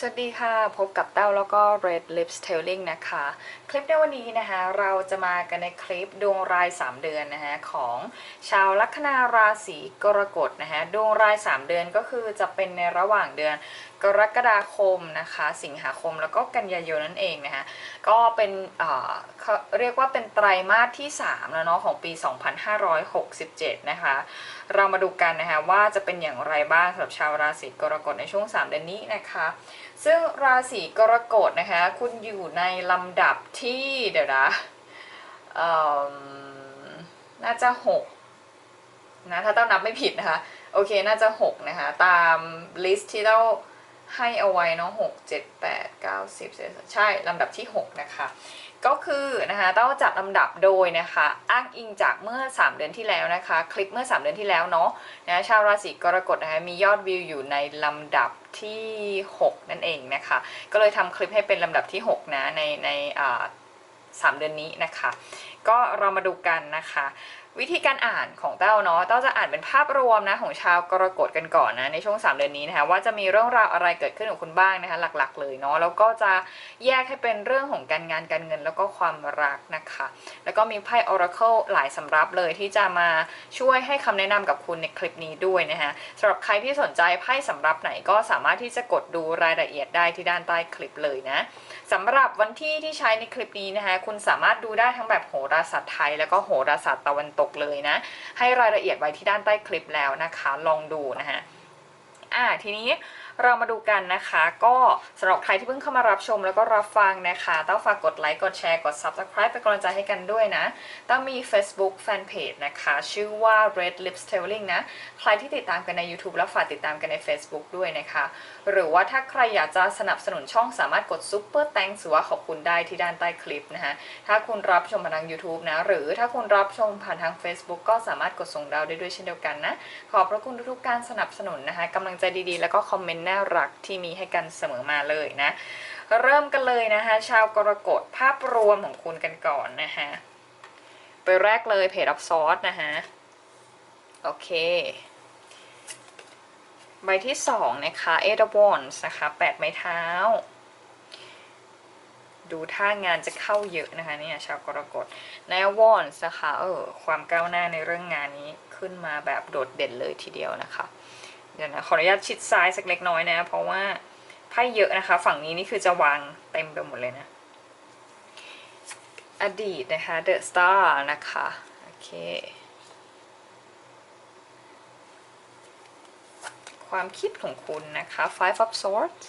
สวัสดีค่ะ พบกับเต้าแล้วก็ Red Lips Telling นะคะ คลิปในวันนี้นะคะ เราจะมากันในคลิปดวงราย 3 เดือนนะคะของชาวลัคนาราศีกรกฎนะคะดวงราย 3 เดือนก็คือจะเป็นในระหว่างเดือนกรกฎาคมนะคะ สิงหาคมแล้วก็กันยายนนั่นเองนะคะก็เป็นเเรียกว่าเป็นไตรมาสที่ 3 แล้วเนาะของปี 2567 นะคะ เรามาดูกันนะคะว่าจะเป็นอย่างไรบ้างสำหรับชาวราศีกรกฎในช่วง 3 เดือนนี้นะคะ ซึ่งราศีกรกฎนะคะ คุณอยู่ในลำดับที่เดี๋ยวนะน่าจะ6นะถ้าต้องนับไม่ผิดนะคะ โอเคน่าจะ6นะคะ ตามลิสต์ที่เราให้เอาไว้เนาะ6 7 8 9 10ใช่ลำดับที่6นะคะ ก็คือนะคะต้องจัดลำดับโดยนะคะ อ้างอิงจากเมื่อ 3 เดือนที่แล้วนะคะ คลิปเมื่อ 3 เดือนที่แล้วเนาะนะชาวราศีกรกฎนะคะมียอดวิวอยู่ในลำดับที่ 6 นั่นเองนะคะ ก็เลยทำคลิปให้เป็นลำดับที่ 6 นะในในสามเดือนนี้นะคะ ก็เรามาดูกันนะคะ วิธีการอ่านของเต้าเนาะเต้าจะอ่านเป็นภาพรวมนะของชาวกรกฎกันก่อนนะในช่วง 3 เดือนนี้นะคะว่าจะมีเรื่องราวอะไรเกิดขึ้นกับคุณบ้างนะคะหลักๆ เลยเนาะแล้วก็จะแยกให้เป็นเรื่องของการงานการเงินแล้วก็ความรักนะคะ แล้วก็มีไพ่ Oracle หลายสำรับเลยที่จะมาช่วยให้คำแนะนำกับคุณในคลิปนี้ด้วยนะคะสำหรับใครที่สนใจไพ่สำรับไหนก็สามารถที่จะกดดูรายละเอียดได้ที่ด้านใต้คลิปเลยนะ สำหรับวันที่ที่ใช้ในคลิปนี้นะคะ คุณสามารถดูได้ทั้งแบบโหราศาสตร์ไทย แล้วก็โหราศาสตร์ตะวันตกเลยนะ ให้รายละเอียดไว้ที่ด้านใต้คลิปแล้วนะคะ ลองดูนะคะอ่าทีนี้ เรามาดูกันนะคะ ก็สำหรับใครที่เพิ่งเข้ามารับชมแล้วก็รับฟังนะคะต้องฝากกดไลค์กดแชร์กด Subscribe เป็นกำลังใจให้กันด้วยนะต้องมี Facebook Fanpage นะคะ ชื่อว่า Red Lips Telling นะ ใครที่ติดตามกันใน YouTube แล้วฝากติดตามกันใน Facebook ด้วยนะคะ หรือว่าถ้าใครอยากจะสนับสนุนช่องสามารถกด Super Thanks หรือว่าขอบคุณได้ที่ด้านใต้คลิปนะคะถ้าคุณรับชมผ่านทาง YouTube นะ หรือถ้าคุณรับชมผ่านทาง Facebook ก็สามารถกดส่งดาวได้ด้วยเช่นเดียวกันนะขอบพระคุณทุกๆการสนับสนุนนะคะกำลังใจดีๆ แล้วก็คอมเมนต์น่ารักที่มีให้กันเสมอมาเลยนะ เริ่มกันเลยนะคะ ชาวกรกฎภาพรวมของคุณกันก่อนนะคะไปแรกเลยเพจออฟซอสนะคะโอเคใบที่สองนะคะ Eight of Wands นะคะแปดไม้เท้า ดูท่างานจะเข้าเยอะนะคะเนี่ยชาวกรกฎใน Wands นะคะเออความก้าวหน้าในเรื่องงานนี้ขึ้นมาแบบโดดเด่นเลยทีเดียวนะคะ เดี๋ยวนะขออนุญาตชิดซ้ายสักเล็กน้อยนะ เพราะว่าไพ่เยอะนะคะ ฝั่งนี้นี่คือจะวางเต็มไปหมดเลยนะ อดีตนะคะ The Star นะคะ โอเค ความคิดของคุณนะคะ Five of Swords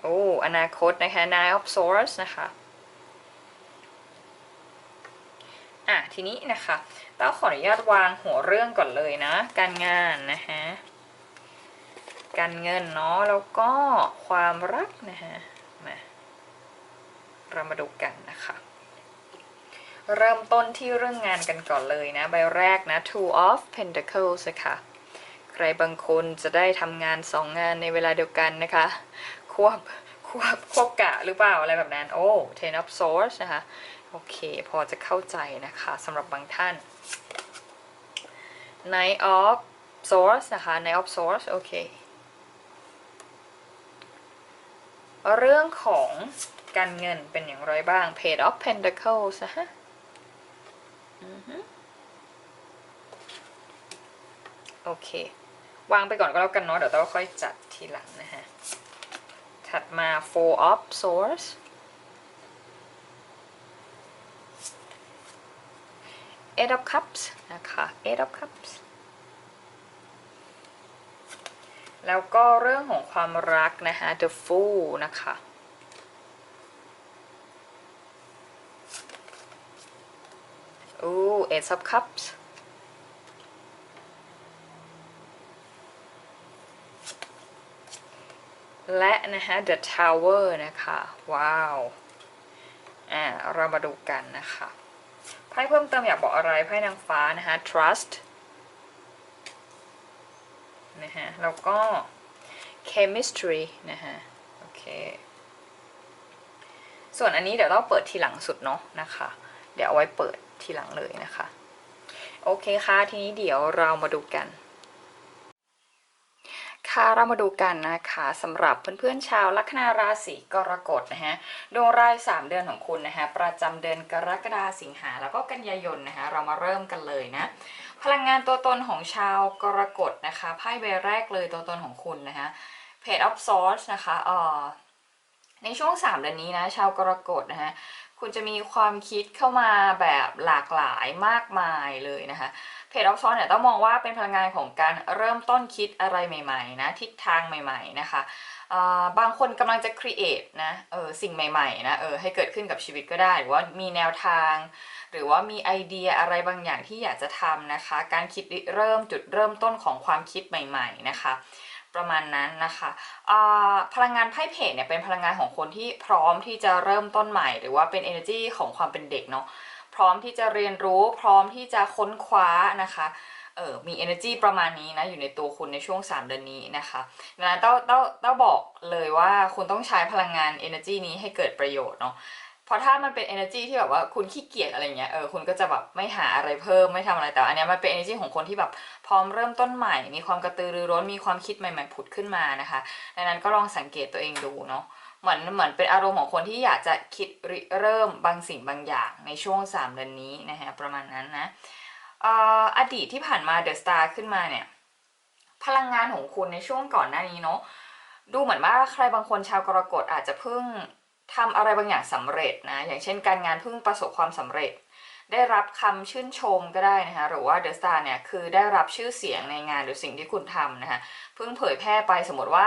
โอ้ อนาคตนะคะ Nine of Swords นะคะ อะทีนี้นะคะต้าขออนุญาตวางหัวเรื่องก่อนเลยนะ การงานนะฮะการเงินเนาะแล้วก็ความรักนะฮะมาเรามาดูกันนะคะ เริ่มต้นที่เรื่องงานกันก่อนเลยนะ ใบแรกนะ Two of Pentacles ค่ะใครบางคนจะได้ทำงานสองงานในเวลาเดียวกันนะคะ ควบควบควบกะหรือเปล่าอะไรแบบนั้น โอ้ Ten of Swords นะคะ โอเค พอจะเข้าใจนะคะสำหรับบางท่าน Night of Swords นะคะ Night of Swords โอเค เรื่องของการเงินเป็นอย่างไรบ้าง Page of Pentacles นะฮะโอเค วางไปก่อนก็แล้วกันเนาะเดี๋ยวต้องค่อยจัดทีหลังนะฮะ ถัดมา Four of Swords Eight of Cups นะคะ Eight of Cups แล้วก็เรื่องของความรักนะคะ The Fool นะคะอู้ Ace of Cups และนะคะ The Tower นะคะ ว้าว อ่า เรามาดูกันนะคะ ไพ่เพิ่มเติมอยากบอกอะไรไพ่นางฟ้านะคะ trust นะฮะแล้วก็ chemistry นะฮะโอเค ส่วนอันนี้เดี๋ยวเราเปิดทีหลังสุดเนาะนะคะ เดี๋ยวเอาไว้เปิดทีหลังเลยนะคะ โอเคค่ะ ทีนี้เดี๋ยวเรามาดูกัน ค่ะเรามาดูกันนะคะสำหรับเพื่อนๆชาวลัคนาราศีกรกฎนะฮะดวงราย 3 เดือนของคุณนะฮะประจำเดือนกรกฎาสิงหาแล้วก็กันยายนนะคะเรามาเริ่มกันเลยนะพลังงานตัวตนของชาวกรกฎนะคะไพ่ใบแรกเลยตัวตนของคุณนะคะ Page of Swords นะคะเอ่อในช่วง 3 เดือนนี้นะชาวกรกฎนะฮะ คุณจะมีความคิดเข้ามาแบบหลากหลายมากมายเลยนะคะเพจออฟซอนเนี่ยต้องมองว่าเป็นพลังงานของการเริ่มต้นคิดอะไรใหม่ๆนะทิศทางใหม่ๆนะคะบางคนกำลังจะ create นะเออสิ่งใหม่ๆนะเออให้เกิดขึ้นกับชีวิตก็ได้ หรือว่ามีแนวทาง หรือว่ามีไอเดียอะไรบางอย่างที่อยากจะทำนะคะ การคิดเริ่มจุดเริ่มต้นของความคิดใหม่ ๆนะคะ ประมาณนั้นนะคะพลังงานไพ่เพจเนี่ยเป็นพลังงานของคนที่พร้อมที่จะเริ่มต้นใหม่ หรือว่าเป็น energy ของความเป็นเด็กเนาะพร้อมที่จะเรียนรู้พร้อมที่จะค้นคว้านะคะเออมี energy ประมาณนี้นะอยู่ในตัวคุณในช่วง 3 เดือนนี้นะคะดังนั้นต้องต้องต้องบอกเลยว่าคุณต้องใช้พลังงาน energy นี้ให้เกิดประโยชน์เนาะ ราะถ้ามันเป็น energy ที่แบบว่าคุณขี้เกียจอะไรเงี้ยเออคุณก็จะแบบไม่หาอะไรเพิ่มไม่ทำอะไรแต่อันนี้มันเป็น energy ของคนที่แบบพร้อมเริ่มต้นใหม่ มีความกระตือรือร้นมีความคิดใหม่ๆผุดขึ้นมานะคะดังนั้นก็ลองสังเกตตัวเองดูเนาะเหมือนเหมือนเป็นอารมณ์ของคนที่อยากจะคิดริเริ่มบางสิ่งบางอย่างในช่วง3เดือนนี้นะฮะประมาณนั้นนะเอ่ออดีตที่ผ่านมาเดอะสตาร์ขึ้นมาเนี่ยพลังงานของคุณในช่วงก่อนหน้านี้เนาะดูเหมือนว่าใครบางคนชาวกรกฎอาจจะเพิ่ง ทำอะไรบางอย่างสำเร็จนะ อย่างเช่นการงานเพิ่งประสบความสำเร็จ ได้รับคำชื่นชมก็ได้นะคะ หรือว่าเดอะสตาร์เนี่ยคือได้รับชื่อเสียงในงานหรือสิ่งที่คุณทำนะคะ เพิ่งเผยแพร่ไปสมมติว่า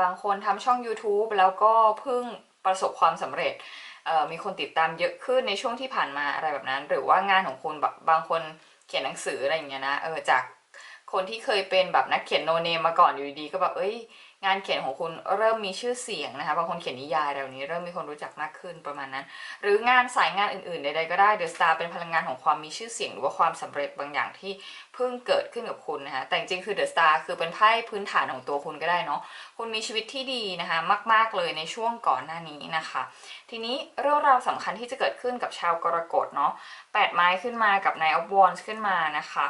บางคนทำช่อง YouTube แล้วก็เพิ่งประสบความสำเร็จมีคนติดตามเยอะขึ้นในช่วงที่ผ่านมาอะไรแบบนั้น หรือว่างานของคุณแบบบางคนเขียนหนังสืออะไรอย่างเงี้ยนะเออจากคนที่เคยเป็นแบบนักเขียนโนเนมมาก่อนอยู่ดีก็แบบเอ้ย งานเขียนของคุณเริ่มมีชื่อเสียงนะคะบางคนเขียนนิยายอะไรแบบนี้เริ่มมีคนรู้จักมากขึ้นประมาณนั้น หรืองานสายงานอื่นๆใดๆก็ได้เดอะสตาร์เป็นพลังงานของความมีชื่อเสียง หรือว่าความสำเร็จบางอย่างที่เพิ่งเกิดขึ้นกับคุณนะคะแต่จริงๆคือเดอะสตาร์คือเป็นไพ่พื้นฐานของตัวคุณก็ได้เนาะคุณมีชีวิตที่ดีนะคะมาก ๆเลยในช่วงก่อนหน้านี้นะคะ ทีนี้เรื่องราวสำคัญที่จะเกิดขึ้นกับชาวกรกฎเนาะแปดไม้ขึ้นมากับ Nine of Wands ขึ้นมานะคะ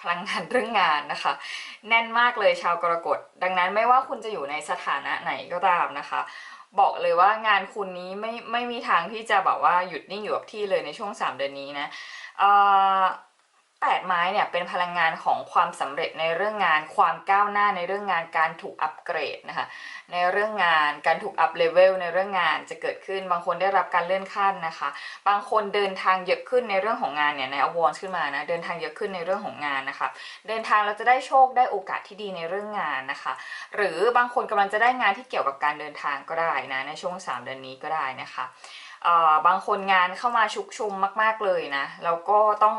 พลังงานเรื่องงานนะคะ แน่นมากเลยชาวกรกฎดังนั้นไม่ว่าคุณจะอยู่ในสถานะไหนก็ตามนะคะ บอกเลยว่างานคุณนี้ไม่ไม่มีทางที่จะแบบว่าหยุดนิ่งอยู่กับที่เลยในช่วง 3 เดือนนี้นะ แปดไม้เนี่ยเป็นพลังงานของความสำเร็จในเรื่องงานความก้าวหน้าในเรื่องงานการถูกอัปเกรดนะคะในเรื่องงานการถูกอัพเลเวลในเรื่องงานจะเกิดขึ้นบางคนได้รับการเลื่อนขั้นนะคะ บางคนเดินทางเยอะขึ้นในเรื่องของงานเนี่ยในอวอนขึ้นมานะเดินทางเยอะขึ้นในเรื่องของงานนะคะเดินทางเราจะได้โชคได้โอกาสที่ดีในเรื่องงานนะคะ หรือบางคนกำลังจะได้งานที่เกี่ยวกับการเดินทางก็ได้นะในช่วง 3 เดือนนี้ก็ได้นะคะบางคนงานเข้ามาชุกชุมมาก ๆเลยนะแล้วก็ต้อง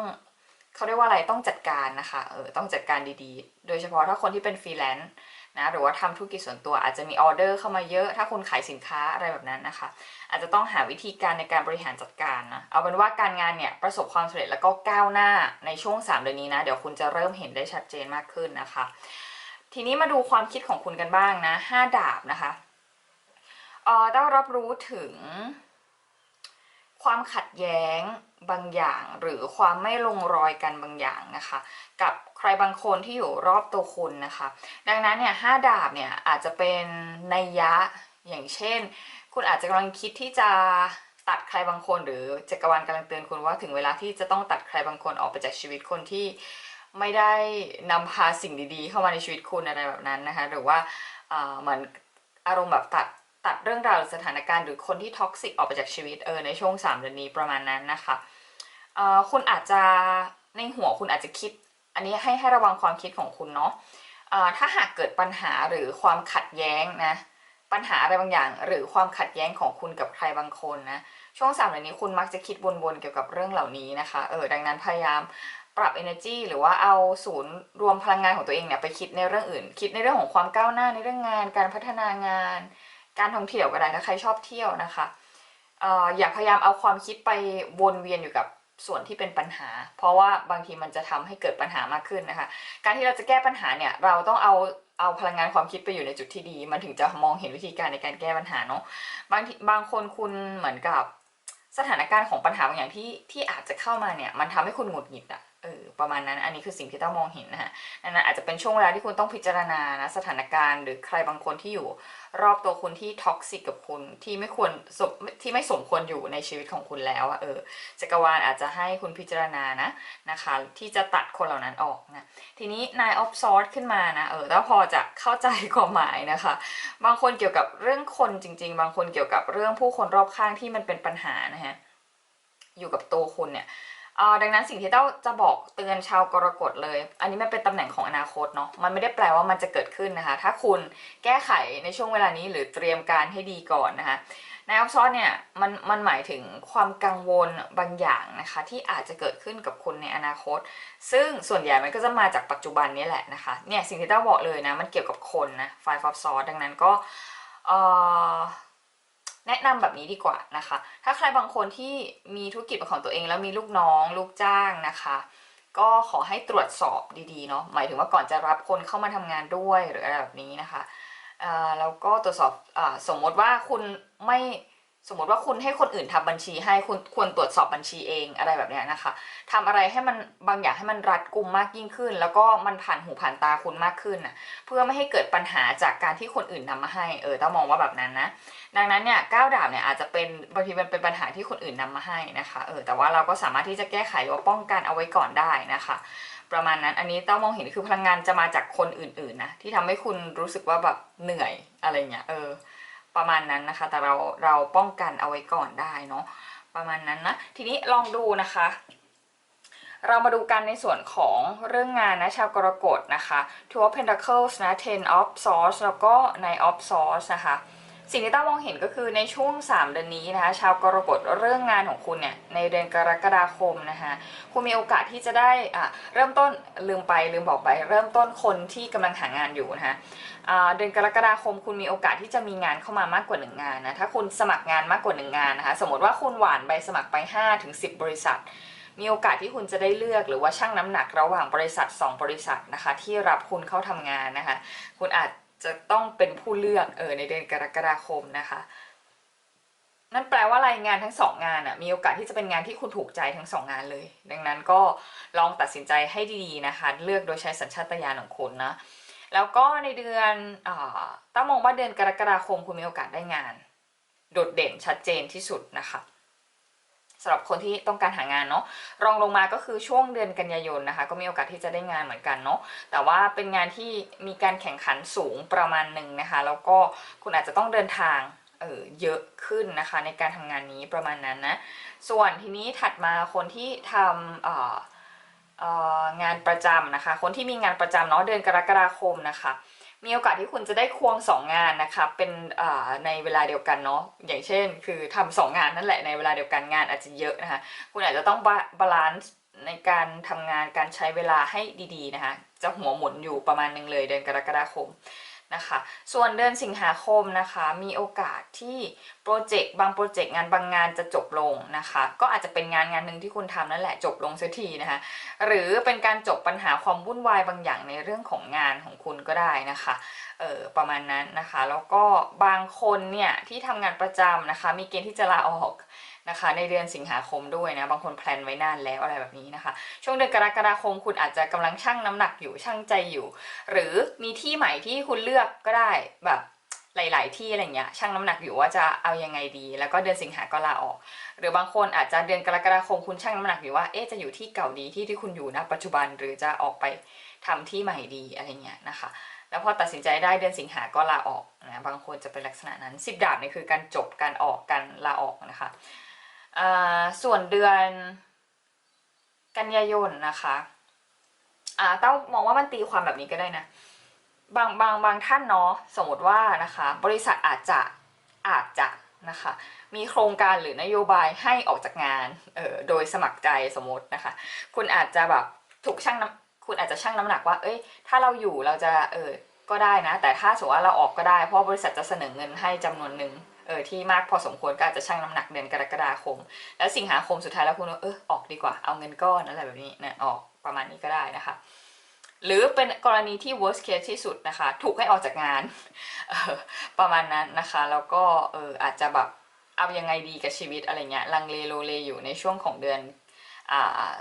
เขาเรียกว่าอะไรต้องจัดการนะคะเออต้องจัดการดีๆ โดยเฉพาะถ้าคนที่เป็นฟรีแลนซ์นะหรือว่าทำธุรกิจส่วนตัวอาจจะมีออเดอร์เข้ามาเยอะ ถ้าคุณขายสินค้าอะไรแบบนั้นนะคะ อาจจะต้องหาวิธีการในการบริหารจัดการนะเอาเป็นว่าการงานเนี่ยประสบความสำเร็จแล้วก็ก้าวหน้าในช่วง3เดือนนี้นะเดี๋ยวคุณจะเริ่มเห็นได้ชัดเจนมากขึ้นนะคะ ทีนี้มาดูความคิดของคุณกันบ้างนะห้าดาบนะคะเออต้องรับรู้ถึงความขัดแย้ง บางอย่าง หรือความไม่ลงรอยกันบางอย่างนะคะ กับใครบางคนที่อยู่รอบตัวคุณนะคะ ดังนั้นเนี่ยห้าดาบเนี่ยอาจจะเป็นนัยยะอย่างเช่น คุณอาจจะกำลังคิดที่จะตัดใครบางคน หรือจักรวาลกำลังเตือนคุณว่าถึงเวลาที่จะต้องตัดใครบางคนออกไปจากชีวิตคนที่ไม่ได้นำพาสิ่งดีๆ เข้ามาในชีวิตคุณอะไรแบบนั้นนะคะ หรือว่าเอ่อเหมือนอารมณ์แบบตัดตัดเรื่องราวหรือสถานการณ์หรือคนที่ท็อกซิกออกไปจากชีวิตเออในช่วง3เดือนนี้ประมาณนั้นนะคะ คุณอาจจะในหัวคุณอาจจะคิด อันนี้ให้ให้ระวังความคิดของคุณเนาะถ้าหากเกิดปัญหาหรือความขัดแย้งนะปัญหาอะไรบางอย่าง หรือความขัดแย้งของคุณกับใครบางคนนะช่วงสามเดือนนี้คุณมักจะคิดวนๆเกี่ยวกับเรื่องเหล่านี้นะคะเออดังนั้นพยายามปรับ energy หรือว่าเอาศูนย์รวมพลังงานของตัวเองเนี่ยไปคิดในเรื่องอื่น คิดในเรื่องของความก้าวหน้าในเรื่องงาน การพัฒนางาน การท่องเที่ยวก็ได้ถ้าใครชอบเที่ยวนะคะอออย่าพยายามเอาความคิดไปวนเวียนอยู่กับ ส่วนที่เป็นปัญหา เพราะว่าบางทีมันจะทำให้เกิดปัญหามากขึ้นนะคะ การที่เราจะแก้ปัญหาเนี่ยเราต้องเอาเอาพลังงานความคิดไปอยู่ในจุดที่ดี มันถึงจะมองเห็นวิธีการในการแก้ปัญหาเนาะบางทีบางคนคุณเหมือนกับสถานการณ์ของปัญหาบางอย่างที่ที่อาจจะเข้ามาเนี่ยมันทำให้คุณหงุดหงิดอะ ประมาณนั้น อันนี้คือสิ่งที่ต้องมองเห็นนะฮะนั่นนอาจจะเป็นช่วงเวลาที่คุณต้องพิจารณานะสถานการณ์หรือใครบางคนที่อยู่รอบตัวคุณที่ท็อกซิกกับคุณที่ไม่ควรที่ไม่สมควรอยู่ในชีวิตของคุณแล้วอะเออจักรวาลอาจจะให้คุณพิจารณานะนะคะ ที่จะตัดคนเหล่านั้นออกนะทีนี้ nine of swords ขึ้นมานะเออแล้วพอจะเข้าใจความหมายนะคะ บางคนเกี่ยวกับเรื่องคนจริง ๆ บางคนเกี่ยวกับเรื่องผู้คนรอบข้างที่มันเป็นปัญหานะฮะอยู่กับตัวคุณเนี่ย ดังนั้นสิ่งที่เต้าจะบอกเตือนชาวกรกฎเลย อันนี้มันเป็นตำแหน่งของอนาคตเนาะ มันไม่ได้แปลว่ามันจะเกิดขึ้นนะคะ ถ้าคุณแก้ไขในช่วงเวลานี้หรือเตรียมการให้ดีก่อนนะคะในออฟซอนเนี่ยมันมันหมายถึงความกังวลบางอย่างนะคะที่อาจจะเกิดขึ้นกับคุณในอนาคต ซึ่งส่วนใหญ่มันก็จะมาจากปัจจุบันนี้แหละนะคะ เนี่ยสิ่งที่เต้าบอกเลยนะมันเกี่ยวกับคนนะ Five of Swords ดังนั้นก็เอ่อ แนะนำแบบนี้ดีกว่านะคะ ถ้าใครบางคนที่มีธุรกิจเป็นของตัวเอง แล้วมีลูกน้อง ลูกจ้างนะคะ ก็ขอให้ตรวจสอบดีๆเนาะหมายถึงว่าก่อนจะรับคนเข้ามาทำงานด้วยหรืออะไรแบบนี้นะคะเอ่อแล้วก็ตรวจสอบอสมมติว่าคุณไม่ สมมติว่าคุณให้คนอื่นทำบัญชีให้คุณควรตรวจสอบบัญชีเองอะไรแบบนี้นะคะทำอะไรให้มันบางอย่างให้มันรัดกุมมากยิ่งขึ้น แล้วก็มันผ่านหูผ่านตาคุณมากขึ้นนะเพื่อไม่ให้เกิดปัญหาจากการที่คนอื่นนำมาให้เออต้องมองว่าแบบนั้นนะ ดังนั้นเนี่ยก้าวดาบเนี่ยอาจจะเป็นบางทีมันเป็นปัญหาที่คนอื่นนำมาให้นะคะเออแต่ว่าเราก็สามารถที่จะแก้ไขหรือว่าป้องกันเอาไว้ก่อนได้นะคะประมาณนั้น อันนี้ต้องมองเห็นคือพลังงานจะมาจากคนอื่นๆนะที่ทำให้คุณรู้สึกว่าแบบเหนื่อยอะไรเงี้ยเออ ประมาณนั้นนะคะ แต่เราเราป้องกันเอาไว้ก่อนได้เนาะประมาณนั้นนะทีนี้ลองดูนะคะ เรามาดูกันในส่วนของเรื่องงานนะชาวกรกฎนะคะ Two of Pentacles นะ Ten of Swords แล้วก็ Nine of Swords นะคะ สิ่งที่ต้องมองเห็นก็คือในช่วง 3 เดือนนี้นะคะ ชาวกรกฎเรื่องงานของคุณเนี่ยในเดือนกรกฎาคมนะคะคุณมีโอกาสที่จะได้อะเริ่มต้นลืมไปลืมบอกไป เริ่มต้นคนที่กำลังหางานอยู่นะคะเดือนกรกฎาคมคุณมีโอกาสที่จะมีงานเข้ามามากกว่าหนึ่งงานนะถ้าคุณสมัครงานมากกว่าหนึ่งงานนะคะสมมติว่าคุณหวานใบสมัครไป5ถึง10 บริษัทมีโอกาสที่คุณจะได้เลือกหรือว่าชั่งน้ำหนักระหว่างบริษัท 2 บริษัทนะคะที่รับคุณเข้าทำงานนะคะ คุณอาจ จะต้องเป็นผู้เลือกเออในเดือนกรกฎาคมนะคะ นั่นแปลว่ารายงานทั้งสองงานอะมีโอกาสที่จะเป็นงานที่คุณถูกใจทั้งสองงานเลย ดังนั้นก็ลองตัดสินใจให้ดีๆนะคะ เลือกโดยใช้สัญชาตญาณของคุณนะแล้วก็ในเดือนอต้องมองว่าเดือนกรกฎาคมคุณมีโอกาสได้งาน โดดเด่นชัดเจนที่สุดนะคะ สำหรับคนที่ต้องการหางานเนาะรองลงมาก็คือช่วงเดือนกันยายนนะคะ ก็มีโอกาสที่จะได้งานเหมือนกันเนาะแต่ว่าเป็นงานที่มีการแข่งขันสูงประมาณหนึ่งนะคะ แล้วก็คุณอาจจะต้องเดินทางเออเยอะขึ้นนะคะ ในการทำงานนี้ประมาณนั้นนะส่วนทีนี้ถัดมาคนที่ทำเอ่องานประจำนะคะ คนที่มีงานประจำเนาะเดือนกรกฎาคมนะคะ มีโอกาสที่คุณจะได้ควงสองงานนะคะเป็นในเวลาเดียวกันเนาะอย่างเช่น คือทำสองงานนั่นแหละในเวลาเดียวกันงานอาจจะเยอะนะคะคุณอาจจะต้องบาลานซ์ในการทำงานการใช้เวลาให้ดีๆนะคะจะหัวหมุนอยู่ประมาณหนึงเลยเดือนกรกฎาคม นะคะ ส่วนเดือนสิงหาคมนะคะมีโอกาสที่โปรเจกต์บางโปรเจกต์งานบางงานจะจบลงนะคะ ก็อาจจะเป็นงานงานหนึ่งที่คุณทำนั่นแหละจบลงเสียทีนะคะ หรือเป็นการจบปัญหาความวุ่นวายบางอย่างในเรื่องของงานของคุณก็ได้นะคะ เออประมาณนั้นนะคะ แล้วก็บางคนเนี่ยที่ทำงานประจำนะคะ มีเกณฑ์ที่จะลาออกนะคะ ในเดือนสิงหาคมด้วยนะ บางคนแพลนไว้นานแล้วอะไรแบบนี้นะคะ ช่วงเดือนกรกฎาคมคุณอาจจะกำลังชั่งน้ำหนักอยู่ชั่งใจอยู่ หรือมีที่ใหม่ที่คุณเลือกก็ได้แบบหลาย ๆ ที่อะไรเงี้ยชั่งน้ำหนักอยู่ว่าจะเอายังไงดี แล้วก็เดือนสิงหาก็ลาออก หรือบางคนอาจจะเดือนกรกฎาคมคุณชั่งน้ำหนักอยู่ว่าเอ๊จะอยู่ที่เก่าดีที่ที่คุณอยู่นะปัจจุบันหรือจะออกไปทำที่ใหม่ดีอะไรเงี้ยนะคะ แล้วพอตัดสินใจได้เดือนสิงหาก็ลาออกนะบางคนจะเป็นลักษณะนั้นสิบดาบนี่คือการจบการออกการลาออกนะคะส่วนเดือนกันยายนนะคะอ่าเต้ามองว่ามันตีความแบบนี้ก็ได้นะบางบางบางท่านเนาะสมมติว่านะคะบริษัทอาจจะอาจจะนะคะมีโครงการหรือนโยบายให้ออกจากงานเออโดยสมัครใจสมมตินะคะ คุณอาจจะแบบถูกชั่งน้ำ คุณอาจจะชั่งน้ำหนักว่า เอ้ย ถ้าเราอยู่เราจะเออก็ได้นะ แต่ถ้าสมมติว่าเราออกก็ได้ เพราะบริษัทจะเสนอเงินให้จำนวนหนึ่งเออที่มากพอสมควรก็อาจจะชั่งน้ำหนักเดือนกรกฎาคม แล้วสิงหาคมสุดท้ายแล้วคุณว่าเออออกดีกว่าเอาเงินก้อนอะไรแบบนี้นะออกประมาณนี้ก็ได้นะคะ หรือเป็นกรณีที่ worst case ที่สุดนะคะ ถูกให้ออกจากงานออประมาณนั้นนะคะ แล้วก็เอออาจจะแบบเอายังไงดีกับชีวิตอะไรเงี้ยลังเลโลเลอยู่ในช่วงของเดือนอ่า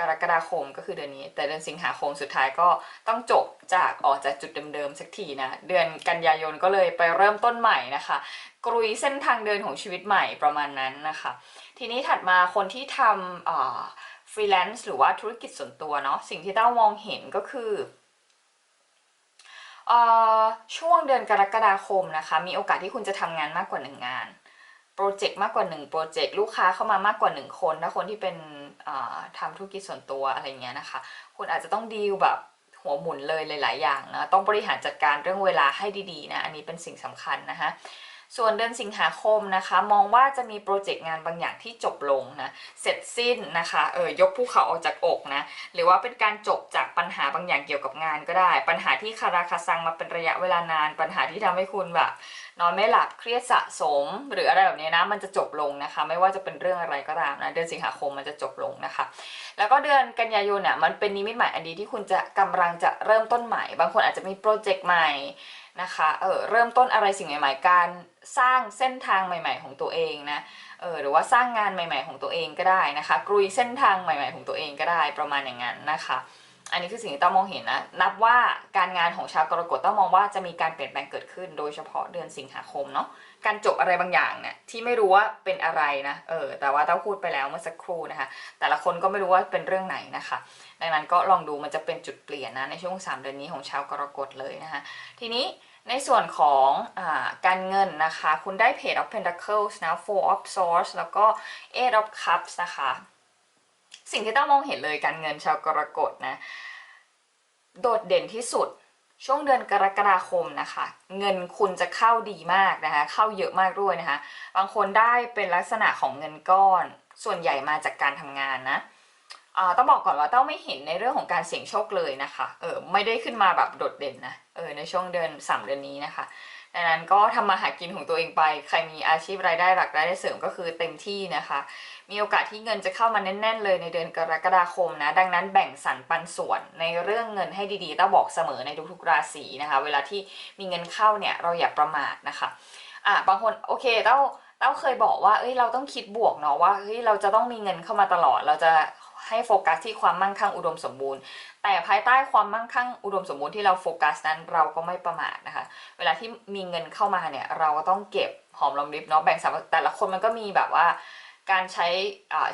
กรกฎาคมก็คือเดือนนี้ แต่เดือนสิงหาคมสุดท้ายก็ต้องจบจากออกจากจุดเดิมๆสักทีนะ เดือนกันยายนก็เลยไปเริ่มต้นใหม่นะคะ กรุยเส้นทางเดินของชีวิตใหม่ประมาณนั้นนะคะ ทีนี้ถัดมาคนที่ทำฟรีแลนซ์หรือว่าธุรกิจส่วนตัวเนาะสิ่งที่ต้ามองเห็นก็คือช่วงเดือนกรกฎาคมนะคะ มีโอกาสที่คุณจะทำงานมากกว่าหนึ่งงานโปรเจกต์มากกว่าหนึ่งโปรเจกต์ลูกค้าเข้ามามากกว่าหนึ่งคนถ้าคนที่เป็น ทำธุรกิจส่วนตัวอะไรเงี้ยนะคะ คุณอาจจะต้องดีลแบบหัวหมุนเลยหลาย ๆ อย่างนะ ต้องบริหารจัดการเรื่องเวลาให้ดี ๆ นะ อันนี้เป็นสิ่งสำคัญนะคะ ส่วนเดือนสิงหาคมนะคะ มองว่าจะมีโปรเจกต์งานบางอย่างที่จบลงนะเสร็จสิ้นนะคะเออยกภูเขาออกจากอกนะหรือว่าเป็นการจบจากปัญหาบางอย่างเกี่ยวกับงานก็ได้ ปัญหาที่คาราคาซังมาเป็นระยะเวลานาน ปัญหาที่ทำให้คุณแบบนอนไม่หลับเครียดสะสม หรืออะไรแบบนี้นะมันจะจบลงนะคะ ไม่ว่าจะเป็นเรื่องอะไรก็ตามนะเดือนสิงหาคมมันจะจบลงนะคะ แล้วก็เดือนกันยายนเนี่ยมันเป็นนิมิตหมายอันดีที่คุณจะกำลังจะเริ่มต้นใหม่ บางคนอาจจะมีโปรเจกต์ใหม่ นะคะ เออเริ่มต้นอะไรสิ่งใหม่ ๆ การสร้างเส้นทางใหม่ ๆ ของตัวเองนะ เออหรือว่าสร้างงานใหม่ ๆ ของตัวเองก็ได้นะคะกรุยเส้นทางใหม่ ๆ ของตัวเองก็ได้ประมาณอย่างนั้นนะคะ อันนี้คือสิ่งที่ต้องมองเห็นนะ นับว่าการงานของชาวกรกฎต้องมองว่าจะมีการเปลี่ยนแปลงเกิดขึ้น โดยเฉพาะเดือนสิงหาคมเนาะ การจบอะไรบางอย่างเนี่ยที่ไม่รู้ว่าเป็นอะไรนะ เออ แต่ว่าต้องพูดไปแล้วเมื่อสักครู่นะคะ แต่ละคนก็ไม่รู้ว่าเป็นเรื่องไหนนะคะ ดังนั้นก็ลองดูมันจะเป็นจุดเปลี่ยนนะในช่วง 3 เดือนนี้ของชาวกรกฎเลยนะคะ ทีนี้ในส่วนของอการเงินนะคะ คุณได้ Page of Pentacles นะ Four of Swords แล้วก็ Eight of Cups นะคะ สิ่งที่ต้องมองเห็นเลยการเงินชาวกรกฎนะ โดดเด่นที่สุดช่วงเดือนกรกฎาคมนะคะ เงินคุณจะเข้าดีมากนะคะ เข้าเยอะมากด้วยนะคะ บางคนได้เป็นลักษณะของเงินก้อน ส่วนใหญ่มาจากการทำงานนะต้องบอกก่อนว่าเต้าไม่เห็นในเรื่องของการเสี่ยงโชคเลยนะคะ เออไม่ได้ขึ้นมาแบบโดดเด่นนะ เออในช่วงเดือนสามเดือนนี้นะคะ ดังนั้นก็ทำมาหากินของตัวเองไป ใครมีอาชีพรายได้หลักรายได้เสริมก็คือเต็มที่นะคะ มีโอกาสที่เงินจะเข้ามาแน่น ๆ เลยในเดือนกรกฎาคมนะ ดังนั้นแบ่งสรรปันส่วนในเรื่องเงินให้ดีๆต้องบอกเสมอในทุกๆราศีนะคะ เวลาที่มีเงินเข้าเนี่ยเราอย่าประมาทนะคะอะบางคนโอเคเต้าเต้าเคยบอกว่าเอ้ยเราต้องคิดบวกเนาะว่าเฮ้ยเราจะต้องมีเงินเข้ามาตลอดเราจะ ให้โฟกัสที่ความมั่งคั่งอุดมสมบูรณ์ แต่ภายใต้ความมั่งคั่งอุดมสมบูรณ์ที่เราโฟกัสนั้นเราก็ไม่ประมาทนะคะ เวลาที่มีเงินเข้ามาเนี่ยเราก็ต้องเก็บหอมรอมริบเนาะแบ่งสรรแต่ละคนมันก็มีแบบว่าการใช้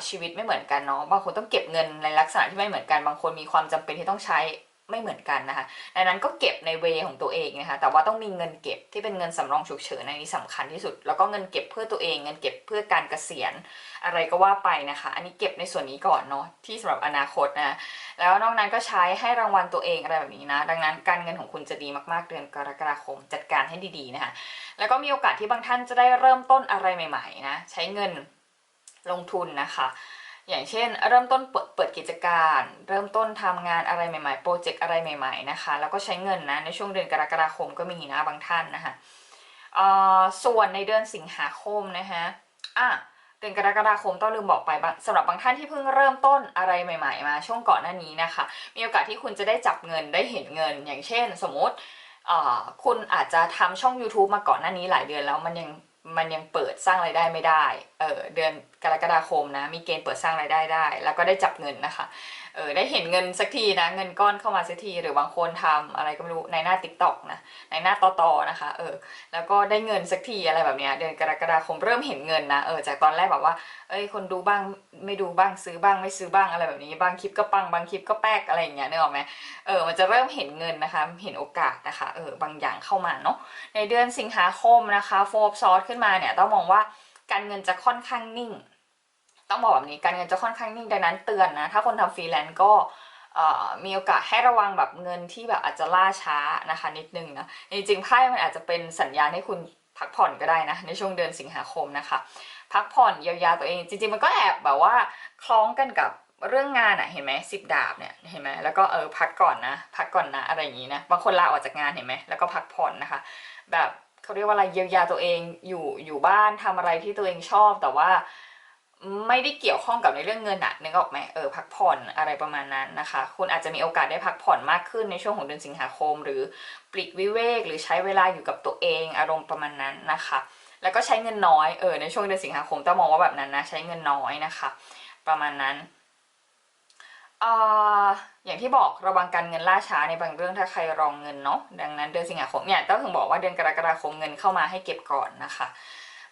ชีวิตไม่เหมือนกันเนาะบางคนต้องเก็บเงินในลักษณะที่ไม่เหมือนกัน บางคนมีความจำเป็นที่ต้องใช้ ไม่เหมือนกันนะคะดังนั้นก็เก็บในเวของตัวเองนะคะแต่ว่าต้องมีเงินเก็บที่เป็นเงินสำรองฉุกเฉินในนี้สำคัญที่สุด แล้วก็เงินเก็บเพื่อตัวเอง เงินเก็บเพื่อการเกษียณอะไรก็ว่าไปนะคะ อันนี้เก็บในส่วนนี้ก่อนเนาะที่สำหรับอนาคตนะแล้วนอกนั้นก็ใช้ให้รางวัลตัวเองอะไรแบบนี้นะดังนั้นการเงินของคุณจะดีมากๆเดือนกรกฎาคม จัดการให้ดีๆนะคะแล้วก็มีโอกาสที่บางท่านจะได้เริ่มต้นอะไรใหม่ๆนะใช้เงินลงทุนนะคะ อย่างเช่น เริ่มต้นเปิดเปิดกิจการ เริ่มต้นทำงานอะไรใหม่ๆ โปรเจกต์อะไรใหม่ ๆนะคะ แล้วก็ใช้เงินนะในช่วงเดือนกรกฎาคมก็มีนะบางท่านนะคะส่วนในเดือนสิงหาคมนะคะอะเดือนกรกฎาคมต้องลืมบอกไปบางสำหรับบางท่านที่เพิ่งเริ่มต้นอะไรใหม่ ๆ มาช่วงก่อนหน้านี้นะคะ มีโอกาสที่คุณจะได้จับเงินได้เห็นเงิน อย่างเช่น สมมติคุณอาจจะทำช่อง YouTube มาก่อนหน้านี้หลายเดือนแล้วมันยัง มันยังเปิดสร้างรายได้ไม่ได้ เออเดือนกรกฎาคมนะ มีเกณฑ์เปิดสร้างรายได้ได้ แล้วก็ได้จับเงินนะคะ เออได้เห็นเงินสักทีนะเงินก้อนเข้ามาสักทีหรือบางคนทำอะไรก็ไม่รู้ในหน้า t ิ k t o k นะในหน้าต่อตอๆนะคะเออแล้วก็ได้เงินสักทีอะไรแบบเนี้ยเดือนกรกฎาคมเริ่มเห็นเงินนะเออจากตอนแรกแบบว่าเอ้ยคนดูบ้างไม่ดูบ้างซื้อบ้างไม่ซื้อบ้างอะไรแบบนี้ บางคลิปก็ปังบางคลิปก็แป๊กอะไรอย่างเงี้ยนึกออกไหมเออมันจะเริ่มเห็นเงินนะคะเห็นโอกาสนะคะเออบางอย่างเข้ามาเนาะในเดือนสิงหาคมนะคะโฟบซอสขึ้นมาเนี่ยต้องมองว่าการเงินจะค่อนข้างนิ่ง ต้องบอกแบบนี้การเงินจะค่อนข้างนิ่งดังนั้นเตือนนะถ้าคนทำฟรีแลนซ์ก็มีโอกาสให้ระวังแบบเงินที่แบบอาจจะล่าช้านะคะนิดนึงนะจริงๆไพ่มันอาจจะเป็นสัญญาณให้คุณพักผ่อนก็ได้นะในช่วงเดือนสิงหาคมนะคะ พักผ่อนเยียวยาตัวเอง จริงๆมันก็แอบแบบว่าคล้องกันกับเรื่องงานอะเห็นไหมสิบดาบเนี่ยเห็นไหมแล้วก็เออพักก่อนนะ พักก่อนนะอะไรอย่างนี้นะบางคนลาออกจากงานเห็นไหมแล้วก็พักผ่อนนะคะ แบบเขาเรียกว่าอะไรเยียวยาตัวเองอยู่อยู่บ้านทำอะไรที่ตัวเองชอบแต่ว่า ไม่ได้เกี่ยวข้องกับในเรื่องเงินอะนึกออกไหมเออพักผ่อนอะไรประมาณนั้นนะคะ คุณอาจจะมีโอกาสได้พักผ่อนมากขึ้นในช่วงของเดือนสิงหาคม หรือปลีกวิเวก หรือใช้เวลาอยู่กับตัวเองอารมณ์ประมาณนั้นนะคะ แล้วก็ใช้เงินน้อยเออในช่วงเดือนสิงหาคมต้องมองว่าแบบนั้นนะใช้เงินน้อยนะคะ ประมาณนั้นอ่าอย่างที่บอกระวังการเงินล่าช้าในบางเรื่องถ้าใครรองเงินเนาะดังนั้นเดือนสิงหาคมเนี่ยต้องถึงบอกว่าเดือนกรกฎาคมเงินเข้ามาให้เก็บก่อนนะคะ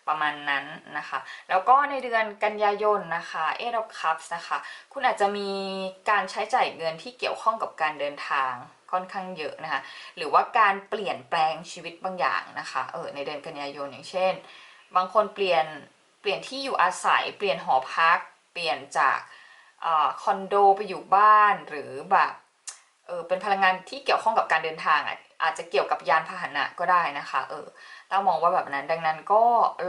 ประมาณนั้นนะคะ แล้วก็ในเดือนกันยายนนะคะเอร of cups นะคะ คุณอาจจะมีการใช้จ่ายเงินที่เกี่ยวข้องกับการเดินทางค่อนข้างเยอะนะคะ หรือว่าการเปลี่ยนแปลงชีวิตบางอย่างนะคะเออในเดือนกันยายนอย่างเช่น บางคนเปลี่ยนเปลี่ยนที่อยู่อาศัย เปลี่ยนหอพัก เปลี่ยนจากอาคอนโดไปอยู่บ้านหรือแบบเออเป็นพลังงานที่เกี่ยวข้องกับการเดินทางอะอาจจะเกี่ยวกับยานพาหนะก็ได้นะคะเออต้องมองว่าแบบนั้น ดังนั้นก็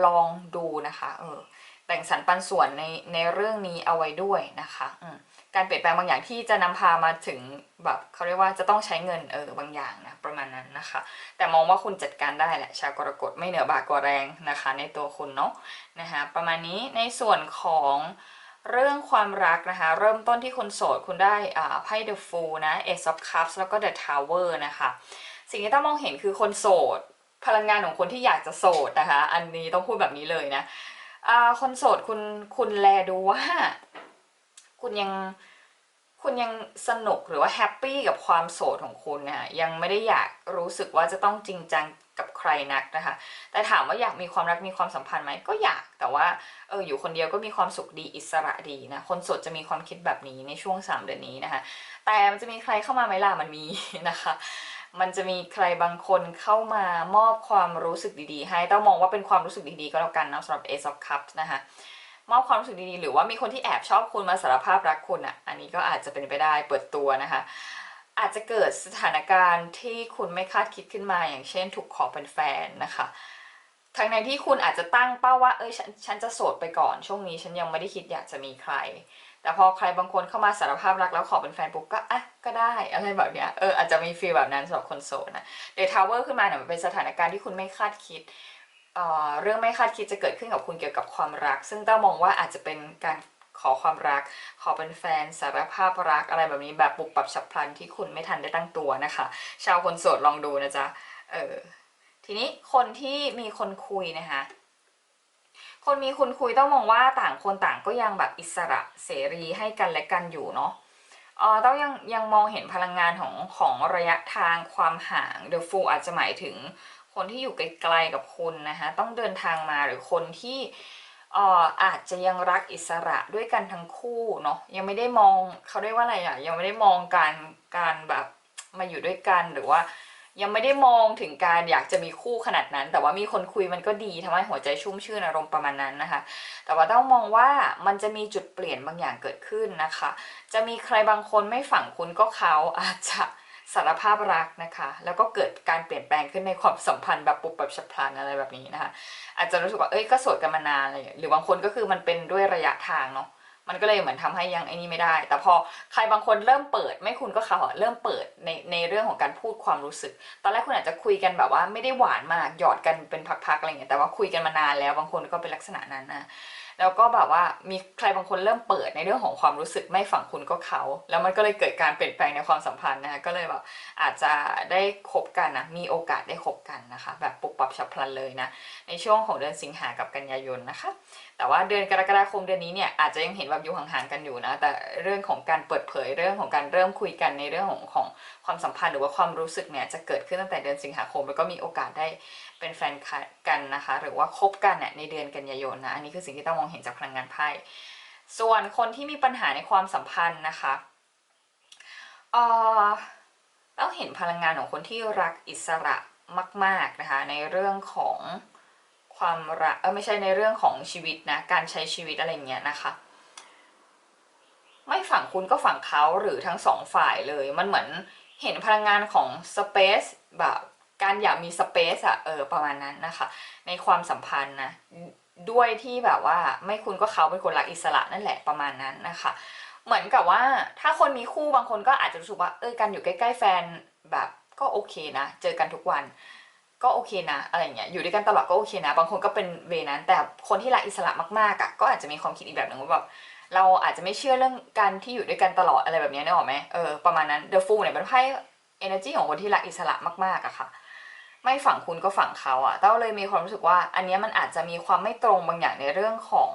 ลองดูนะคะเออแบ่งสรรปันส่วนในในเรื่องนี้เอาไว้ด้วยนะคะอการเปลี่ยนแปลงบางอย่างที่จะนำพามาถึงแบบเขาเรียกว่าจะต้องใช้เงินเออบางอย่างนะประมาณนั้นนะคะ แต่มองว่าคุณจัดการได้แหละ ชาวกรกฎไม่เหนือบากกว่าแรงนะคะ ในตัวคุณเนาะนะคะประมาณนี้ในส่วนของเรื่องความรักนะคะ เริ่มต้นที่คนโสดคุณได้อ่าไพ่ The Fool นะ Ace of Cups แล้วก็ The Tower นะคะ สิ่งที่ต้องมองเห็นคือคนโสด พลังงานของคนที่อยากจะโสดนะคะ อันนี้ต้องพูดแบบนี้เลยนะอ่าคนโสดคุณคุณแลดูว่า คุณยังคุณยังสนุกหรือว่าแฮปปี้กับความโสดของคุณนะยังไม่ได้อยากรู้สึกว่าจะต้องจริงจังกับใครนักนะคะ แต่ถามว่าอยากมีความรักมีความสัมพันธ์ไหมก็อยากแต่ว่าเอออยู่คนเดียวก็มีความสุขดีอิสระดีนะคนโสดจะมีความคิดแบบนี้ในช่วง3เดือนนี้นะคะ แต่มันจะมีใครเข้ามาไหมล่ะมันมีนะคะ มันจะมีใครบางคนเข้ามามอบความรู้สึกดีๆ ให้ต้องมองว่าเป็นความรู้สึกดีๆ ก็แล้วกันนะสำหรับ Ace of Cups นะคะมอบความรู้สึกดีๆ หรือว่ามีคนที่แอบชอบคุณมาสารภาพรักคุณอะ อันนี้ก็อาจจะเป็นไปได้เปิดตัวนะคะ อาจจะเกิดสถานการณ์ที่คุณไม่คาดคิดขึ้นมาอย่างเช่น ถูกขอเป็นแฟนนะคะทั้งในที่คุณอาจจะตั้งเป้าว่าเอ้ยฉันฉันจะโสดไปก่อน ช่วงนี้ฉันยังไม่ได้คิดอยากจะมีใคร แต่พอใครบางคนเข้ามาสารภาพรักแล้วขอเป็นแฟนปุ๊บก็อะก็ได้อะไรแบบเนี้ยเอออาจจะมีฟีลแบบนั้นสำหรับคนโสดนะเดทาวเวอร์ขึ้นมาเนี่ยมันเป็นสถานการณ์ที่คุณไม่คาดคิดเอ่อเรื่องไม่คาดคิดจะเกิดขึ้นกับคุณเกี่ยวกับความรัก ซึ่งต้ามองว่าอาจจะเป็นการขอความรัก ขอเป็นแฟนสารภาพรักอะไรแบบนี้แบบปุบปับฉับพลันที่คุณไม่ทันได้ตั้งตัวนะคะ ชาวคนโสดลองดูนะจ๊ะเออทีนี้คนที่มีคนคุยนะคะ คนมีคนคุยต้องมองว่าต่างคนต่างก็ยังแบบอิสระเสรีให้กันและกันอยู่เนาะเออต้องยังยังมองเห็นพลังงานของของระยะทางความห่าง The Fool อาจจะหมายถึงคนที่อยู่ไกลๆกับคุณนะคะต้องเดินทางมาหรือคนที่เอ่ออาจจะยังรักอิสระด้วยกันทั้งคู่เนาะยังไม่ได้มองเขาเรียกว่าอะไรอะยังไม่ได้มองการการแบบมาอยู่ด้วยกันหรือว่า ยังไม่ได้มองถึงการอยากจะมีคู่ขนาดนั้น แต่ว่ามีคนคุยมันก็ดีทำให้หัวใจชุ่มชื่นอารมณ์ประมาณนั้นนะคะ แต่ว่าต้องมองว่ามันจะมีจุดเปลี่ยนบางอย่างเกิดขึ้นนะคะ จะมีใครบางคนไม่ฝังคุณก็เขาอาจจะสารภาพรักนะคะ แล้วก็เกิดการเปลี่ยนแปลงขึ้นในความสัมพันธ์แบบปุบแบบฉับพลันอะไรแบบนี้นะคะ อาจจะรู้สึกว่าเอ้ยก็โสดกันมานานอะไรอย่างเงี้ยหรือบางคนก็คือมันเป็นด้วยระยะทางเนาะ มันก็เลยเหมือนทำให้ยังไอ้นี่ไม่ได้ แต่พอใครบางคนเริ่มเปิด ไม่คุณก็เขาอะเริ่มเปิดในในเรื่องของการพูดความรู้สึก ตอนแรกคุณอาจจะคุยกันแบบว่าไม่ได้หวานมากหยอดกันเป็นพักๆอะไรอย่างเงี้ยแต่ว่าคุยกันมานานแล้วบางคนก็เป็นลักษณะนั้นนะ แล้วก็แบบว่ามีใครบางคนเริ่มเปิดในเรื่องของความรู้สึกไม่ฝั่งคุณก็เขา แล้วมันก็เลยเกิดการเปลี่ยนแปลงในความสัมพันธ์นะคะก็เลยแบบอาจจะได้คบกันนะมีโอกาสได้คบกันนะคะ แบบปุบปับฉับพลันเลยนะในช่วงของเดือนสิงหากับกันยายนนะคะ แต่ว่าเดือนกรกฎาคมเดือนนี้เนี่ยอาจจะยังเห็นแบบอยู่ห่างๆกันอยู่นะแต่เรื่องของการเปิดเผยเรื่องของการเริ่มคุยกันในเรื่องของของความสัมพันธ์หรือว่าความรู้สึกเนี่ยจะเกิดขึ้นตั้งแต่เดือนสิงหาคม แล้วก็มีโอกาสได้เป็นแฟนกันนะคะ หรือว่าคบกันเนี่ยในเดือนกันยายนนะอันนี้คือสิ่งที่ต้องมองเห็นจากพลังงานไพ่ส่วนคนที่มีปัญหาในความสัมพันธ์นะคะเออต้องเห็นพลังงานของคนที่รักอิสระมาก ๆนะคะในเรื่องของความรักเออไม่ใช่ในเรื่องของชีวิตนะการใช้ชีวิตอะไรเงี้ยนะคะไม่ฝั่งคุณก็ฝั่งเขาหรือทั้งสองฝ่ายเลยมันเหมือนเห็นพลังงานของสเปซแบบการอยากมีสเปซอะเออประมาณนั้นนะคะ ในความสัมพันธ์นะ ด้วยที่แบบว่าไม่คุณก็เขาเป็นคนรักอิสระนั่นแหละประมาณนั้นนะคะ เหมือนกับว่าถ้าคนมีคู่บางคนก็อาจจะรู้สึกว่าเออการอยู่ใกล้ๆแฟนแบบก็โอเคนะ เจอกันทุกวันก็โอเคนะอะไรเงี้ยอยู่ด้วยกันตลอดก็โอเคนะ บางคนก็เป็นเวนั้น แต่คนที่รักอิสระมากๆอะก็อาจจะมีความคิดอีกแบบหนึ่งว่าแบบเราอาจจะไม่เชื่อเรื่องการที่อยู่ด้วยกันตลอดอะไรแบบนี้นึกออไหมเออประมาณนั้น The Fool เนี่ยเป็นไพ่ energy ของคนที่รักอิสระมากๆอะค่ะ ไม่ฝั่งคุณก็ฝั่งเขาอะเต้าเลยมีความรู้สึกว่าอันนี้มันอาจจะมีความไม่ตรงบางอย่างในเรื่องของ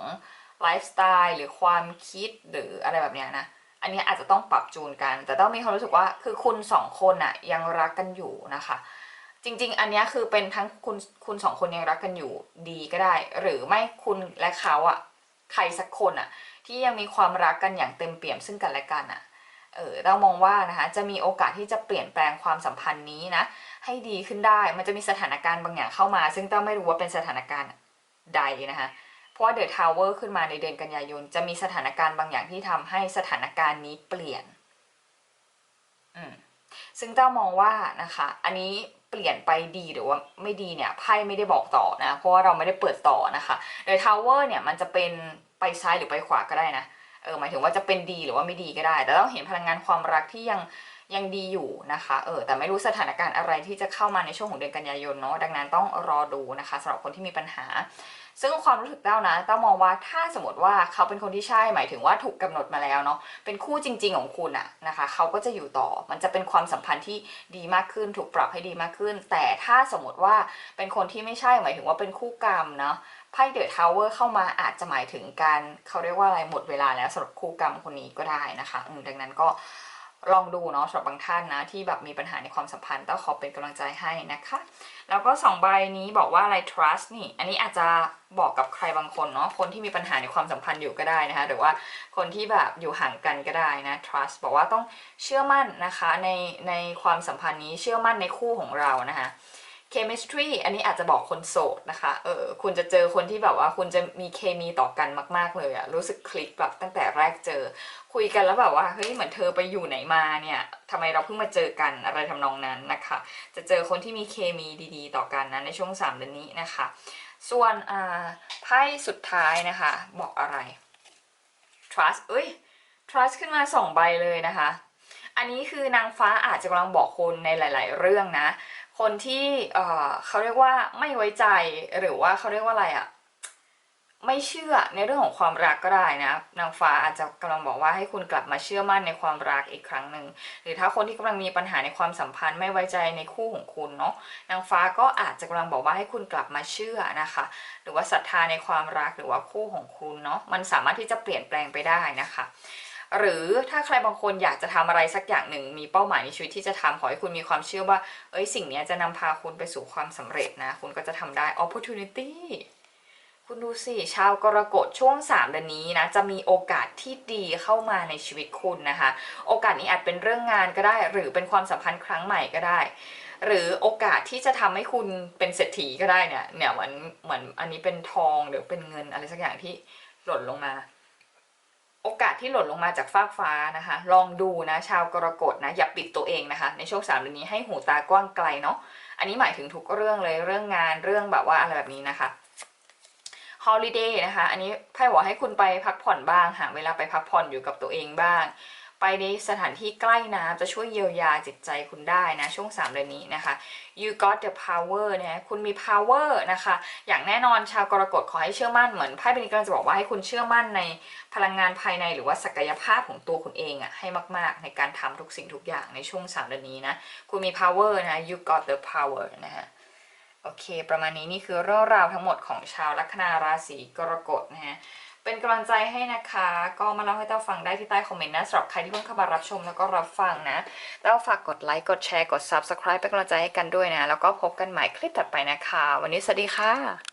ไลฟ์สไตล์หรือความคิดหรืออะไรแบบเนี้ยนะอันนี้อาจจะต้องปรับจูนกัน แต่ต้องมีความรู้สึกว่าคือคุณสองคนอะยังรักกันอยู่นะคะ จริง ๆ อันนี้คือเป็นทั้งคุณคุณสองคนยังรักกันอยู่ดีก็ได้ หรือไม่คุณและเขาอะใครสักคนอะที่ยังมีความรักกันอย่างเต็มเปี่ยมซึ่งกันและกันอะ เออต้องมองว่านะคะจะมีโอกาสที่จะเปลี่ยนแปลงความสัมพันธ์นี้นะให้ดีขึ้นได้ มันจะมีสถานการณ์บางอย่างเข้ามา ซึ่งเต้องไม่รู้ว่าเป็นสถานการณ์ใดนะคะ เพราะว่าเดอะทาวเวอร์ขึ้นมาในเดือนกันยายน จะมีสถานการณ์บางอย่างที่ทำให้สถานการณ์นี้เปลี่ยน อืม ซึ่งเต้ามองว่านะคะ อันนี้เปลี่ยนไปดีหรือว่าไม่ดีเนี่ยไพ่ไม่ได้บอกต่อนะ เพราะว่าเราไม่ได้เปิดต่อนะคะเดอะทาวเวอร์เนี่ยมันจะเป็นไปซ้ายหรือไปขวาก็ได้นะ เออหมายถึงว่าจะเป็นดีหรือว่าไม่ดีก็ได้ แต่ต้องเห็นพลังงานความรักที่ยังยังดีอยู่นะคะเออแต่ไม่รู้สถานการณ์อะไรที่จะเข้ามาในช่วงของเดือนกันยายนเนาะดังนั้นต้องรอดูนะคะสำหรับคนที่มีปัญหา ซึ่งความรู้สึกเต้านะเต้ามองว่าถ้าสมมติว่าเขาเป็นคนที่ใช่หมายถึงว่าถูกกำหนดมาแล้วเนาะเป็นคู่จริง ๆ ของคุณอะนะคะเขาก็จะอยู่ต่อมันจะเป็นความสัมพันธ์ที่ดีมากขึ้น ถูกปรับให้ดีมากขึ้น แต่ถ้าสมมติว่าเป็นคนที่ไม่ใช่หมายถึงว่าเป็นคู่กรรมเนาะ ไพ่เดอะทาวเวอร์เข้ามาอาจจะหมายถึงการเขาเรียกว่าอะไรหมดเวลาแล้วสำหรับคู่กรรมคนนี้ก็ได้นะคะอืมดังนั้นก็ลองดูเนาะสำหรับบางท่านนะที่แบบมีปัญหาในความสัมพันธ์ต้องขอเป็นกำลังใจให้นะคะ แล้วก็สองใบนี้บอกว่าอะไร trust นี่ อันนี้อาจจะบอกกับใครบางคนเนาะคนที่มีปัญหาในความสัมพันธ์อยู่ก็ได้นะคะหรือว่าคนที่แบบอยู่ห่างกันก็ได้นะ trust บอกว่าต้องเชื่อมั่นนะคะในในความสัมพันธ์นี้เชื่อมั่นในคู่ของเรานะคะ chemistry อันนี้อาจจะบอกคนโสดนะคะ เออ คุณจะเจอคนที่แบบว่าคุณจะมีเคมีต่อกันมาก ๆ เลยอะรู้สึกคลิกแบบตั้งแต่แรกเจอ คุยกันแล้วแบบว่า เฮ้ย เหมือนเธอไปอยู่ไหนมาเนี่ยทำไมเราเพิ่งมาเจอกันอะไรทำนองนั้นนะคะ จะเจอคนที่มีเคมีดีๆ ต่อกันนะในช่วง3เดือนนี้นะคะ ส่วนอ่าไพ่สุดท้ายนะคะ บอกอะไร trust เอ้ย trust ขึ้นมาสองใบเลยนะคะ อันนี้คือนางฟ้าอาจจะกำลังบอกคุณในหลาย ๆ เรื่องนะ คนที่เอ่อเขาเรียกว่าไม่ไว้ใจหรือว่าเขาเรียกว่าอะไรอะไม่เชื่อในเรื่องของความรักก็ได้นะนางฟ้าอาจจะกำลังบอกว่าให้คุณกลับมาเชื่อมั่นในความรักอีกครั้งหนึ่งหรือถ้าคนที่กำลังมีปัญหาในความสัมพันธ์ไม่ไว้ใจในคู่ของคุณเนาะนางฟ้าก็อาจจะกำลังบอกว่าให้คุณกลับมาเชื่อนะคะ หรือว่าศรัทธาในความรักหรือว่าคู่ของคุณเนาะมันสามารถที่จะเปลี่ยนแปลงไปได้นะคะ หรือถ้าใครบางคนอยากจะทำอะไรสักอย่างหนึ่ง มีเป้าหมายในชีวิตที่จะทำขอให้คุณมีความเชื่อว่า เอ้ยสิ่งนี้จะนำพาคุณไปสู่ความสำเร็จนะ คุณก็จะทำได้ opportunity คุณดูสิชาวกรกฎช่วง3เดือนนี้นะจะมีโอกาสที่ดีเข้ามาในชีวิตคุณนะคะ โอกาสนี้อาจเป็นเรื่องงานก็ได้ หรือเป็นความสัมพันธ์ครั้งใหม่ก็ได้ หรือโอกาสที่จะทำให้คุณเป็นเศรษฐีก็ได้เนี่ยเนี่ยเหมือนเหมือนอันนี้เป็นทองหรือเป็นเงินอะไรสักอย่างที่หล่นลงมา โอกาสที่หล่นลงมาจากฟากฟ้านะคะ ลองดูนะชาวกรกฎนะอย่าปิดตัวเองนะคะ ในช่วงสามเดือนนี้ให้หูตากว้างไกลเนาะอันนี้หมายถึงทุกเรื่องเลยเรื่องงานเรื่องแบบว่าอะไรแบบนี้นะคะฮอลิเดย์นะคะ อันนี้ไพ่บอกให้คุณไปพักผ่อนบ้าง หาเวลาไปพักผ่อนอยู่กับตัวเองบ้าง ไปในสถานที่ใกล้น้ำจะช่วยเยียวยาจิตใจคุณได้นะ ช่วง3เดือนนี้นะคะ you got the power นะคุณมี power นะคะ อย่างแน่นอนชาวกรกฎขอให้เชื่อมั่นเหมือนไพ่เป็นกำลังจะบอกว่าให้คุณเชื่อมั่นในพลังงานภายในหรือว่าศักยภาพของตัวคุณเองอะให้มาก ๆ ในการทำทุกสิ่งทุกอย่างในช่วง3เดือนนี้นะ คุณมี power นะ you got the power นะฮะโอเค ประมาณนี้นี่คือเรื่องราวทั้งหมดของชาวลัคนาราศีกรกฎนะฮะ เป็นกำลังใจให้นะคะ ก็มาเล่าให้เต้าฟังได้ที่ใต้คอมเมนต์นะสำหรับใครที่เพิ่งเข้ามารับชมแล้วก็รับฟังนะเต้าฝากกดไลค์กดแชร์กด Subscribe เป็นกำลังใจให้กันด้วยนะ แล้วก็พบกันใหม่คลิปถัดไปนะคะ วันนี้สวัสดีค่ะ